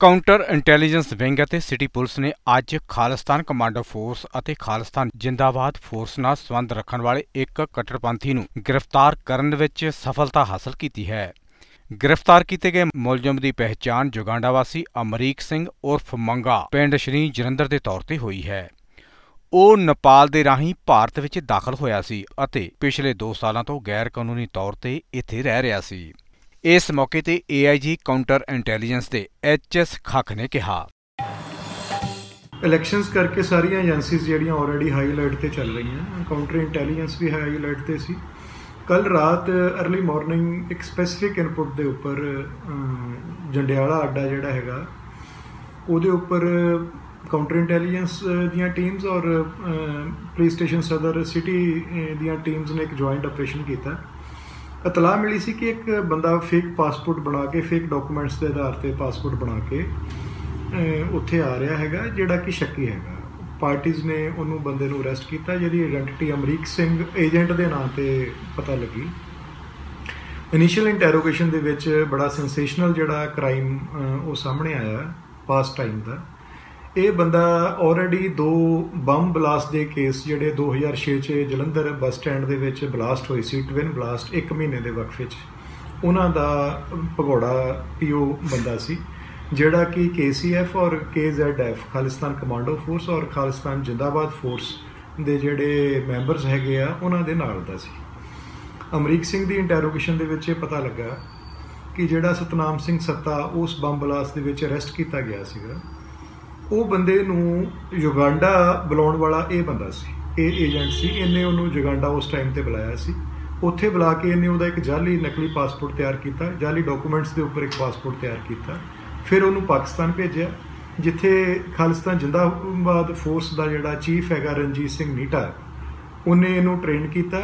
Counter intelligence wing ਅਤੇ city police ਨੇ ਅੱਜ ਖਾਲਿਸਤਾਨ ਕਮਾਂਡੋ ਫੋਰਸ ਅਤੇ ਖਾਲਿਸਤਾਨ ਜਿੰਦਾਬਾਦ ਫੋਰਸ ਨਾਲ ਸੰਬੰਧ ਰੱਖਣ ਵਾਲੇ ਇੱਕ ਕੱਟੜਪੰਥੀ ਨੂੰ ਗ੍ਰਿਫਤਾਰ ਕਰਨ ਵਿੱਚ ਸਫਲਤਾ ਹਾਸਲ ਕੀਤੀ ਹੈ। ਗ੍ਰਿਫਤਾਰ ਕੀਤੇ ਗਏ ਮੁਲਜ਼ਮ ਦੀ ਪਹਿਚਾਣ ਜੁਗਾਂਡਾ ਵਾਸੀ ਅਮਰੀਕ ਸਿੰਘ ਉਰਫ ਮੰਗਾ ਪਿੰਡ ਸ਼੍ਰੀ ਜਲੰਧਰ ਦੇ ਤੌਰ ਤੇ ਹੋਈ ਹੈ। ਉਹ ਨੇਪਾਲ ਦੇ ਰਾਹੀਂ ਭਾਰਤ ਵਿੱਚ ਦਾਖਲ ਹੋਇਆ ਸੀ ਅਤੇ ਪਿਛਲੇ 2 ਸਾਲਾਂ ਤੋਂ ਗੈਰ ਕਾਨੂੰਨੀ ਤੌਰ ਤੇ ਇੱਥੇ ਰਹਿ ਰਿਹਾ ਸੀ। ਇਸ ਮੌਕੇ ਤੇ ਏਆਈਜੀ ਕਾਊਂਟਰ ਇੰਟੈਲੀਜੈਂਸ ਦੇ ਐਚਐਸ ਖੱਖ ਨੇ ਕਿਹਾ। ਇਲੈਕਸ਼ਨਸ ਕਰਕੇ ਸਾਰੀਆਂ ਏਜੰਸੀਜ਼ ਜਿਹੜੀਆਂ ਆਲਰੇਡੀ ਹਾਈ ਅਲਰਟ ਤੇ ਚੱਲ ਰਹੀਆਂ ਕਾਊਂਟਰ ਇੰਟੈਲੀਜੈਂਸ ਵੀ ਹਾਈ ਅਲਰਟ ਤੇ ਸੀ। ਕੱਲ ਰਾਤ अर्ਲੀ ਮਾਰਨਿੰਗ ਇੱਕ ਸਪੈਸੀਫਿਕ ਇਨਪੁਟ ਦੇ ਉੱਪਰ ਜੰਡਿਆਲਾ ਅੱਡਾ ਜਿਹੜਾ ਹੈਗਾ, ਉਹਦੇ ਉੱਪਰ ਕਾਊਂਟਰ ਇੰਟੈਲੀਜੈਂਸ ਦੀਆਂ ਟੀਮਸ ਔਰ ਪੁਲਿਸ ਸਟੇਸ਼ਨ ਸਦਰ ਸਿਟੀ ਦੀਆਂ ਟੀਮਸ ਨੇ ਇੱਕ ਜੁਆਇੰਟ ਆਪਰੇਸ਼ਨ ਕੀਤਾ। ਇਤਲਾਹ ਮਿਲੀ ਸੀ ਕਿ ਇੱਕ ਬੰਦਾ ਫੇਕ ਪਾਸਪੋਰਟ ਬਣਾ ਕੇ ਫੇਕ ਡਾਕੂਮੈਂਟਸ ਦੇ ਆਧਾਰ ਤੇ ਪਾਸਪੋਰਟ ਬਣਾ ਕੇ ਉੱਥੇ ਆ ਰਿਹਾ ਹੈਗਾ, ਜਿਹੜਾ ਕਿ ਸ਼ੱਕੀ ਹੈਗਾ। ਪਾਰਟੀਆਂ ਨੇ ਉਹਨੂੰ ਬੰਦੇ ਨੂੰ ਅਰੈਸਟ ਕੀਤਾ, ਜਿਹਦੀ ਆਇਡੈਂਟੀਟੀ ਅਮਰੀਕ ਸਿੰਘ ਏਜੰਟ ਦੇ ਨਾਂ ਤੇ ਪਤਾ ਲੱਗੀ। ਇਨੀਸ਼ੀਅਲ ਇੰਟਰੋਗੇਸ਼ਨ ਦੇ ਵਿੱਚ ਬੜਾ ਸੈਂਸੇਸ਼ਨਲ ਜਿਹੜਾ ਕ੍ਰਾਈਮ ਉਹ ਸਾਹਮਣੇ ਆਇਆ ਪਾਸਟ ਟਾਈਮ ਦਾ। ਇਹ ਬੰਦਾ ਆਲਰੇਡੀ ਦੋ ਬੰਬ ਬਲਾਸਟ ਦੇ ਕੇਸ ਜਿਹੜੇ 2006 ਚ ਜਲੰਧਰ ਬੱਸ ਸਟੈਂਡ ਦੇ ਵਿੱਚ ਬਲਾਸਟ ਹੋਈ ਸੀ ਟਵਿਨ ਬਲਾਸਟ 1 ਮਹੀਨੇ ਦੇ ਵਕਫੇ 'ਚ। ਉਹਨਾਂ ਦਾ ਭਗੌੜਾ ਪੀਓ ਬੰਦਾ ਸੀ, ਜਿਹੜਾ ਕਿ KCF ਔਰ KZF ਖਾਲਿਸਤਾਨ ਕਮਾਂਡੋ ਫੋਰਸ ਔਰ ਖਾਲਿਸਤਾਨ ਜਿੰਦਾਬਾਦ ਫੋਰਸ ਦੇ ਜਿਹੜੇ ਮੈਂਬਰਸ ਹੈਗੇ ਆ, ਉਹਨਾਂ ਦੇ ਨਾਲ ਦਾ ਸੀ। ਅਮਰੀਕ ਸਿੰਘ ਦੀ ਇੰਟਰੋਗੇਸ਼ਨ ਦੇ ਵਿੱਚ ਇਹ ਪਤਾ ਲੱਗਾ ਕਿ ਜਿਹੜਾ ਸਤਨਾਮ ਸਿੰਘ ਸੱਤਾ ਉਸ ਬੰਬ ਬਲਾਸਟ ਦੇ ਵਿੱਚ ਅਰੈਸਟ ਕੀਤਾ ਗਿਆ ਸੀਗਾ। ਉਹ ਬੰਦੇ ਨੂੰ ਯੁਗਾਂਡਾ ਬੁਲਾਉਣ ਵਾਲਾ ਇਹ ਬੰਦਾ ਸੀ, ਇਹ ਏਜੰਟ ਸੀ, ਇਹਨੇ ਉਹਨੂੰ ਯੁਗਾਂਡਾ ਉਸ ਟਾਈਮ ਤੇ ਬੁਲਾਇਆ ਸੀ। ਉੱਥੇ ਬੁਲਾ ਕੇ ਇਹਨੇ ਉਹਦਾ ਇੱਕ ਜਾਲੀ ਨਕਲੀ ਪਾਸਪੋਰਟ ਤਿਆਰ ਕੀਤਾ, ਜਾਲੀ ਡਾਕੂਮੈਂਟਸ ਦੇ ਉੱਪਰ ਇੱਕ ਪਾਸਪੋਰਟ ਤਿਆਰ ਕੀਤਾ। ਫਿਰ ਉਹਨੂੰ ਪਾਕਿਸਤਾਨ ਭੇਜਿਆ, ਜਿੱਥੇ ਖਾਲਿਸਤਾਨ ਜਿੰਦਾਬਾਦ ਫੋਰਸ ਦਾ ਜਿਹੜਾ ਚੀਫ ਹੈਗਾ ਰਣਜੀਤ ਸਿੰਘ ਨੀਟਾ, ਉਹਨੇ ਇਹਨੂੰ ਟ੍ਰੇਨ ਕੀਤਾ।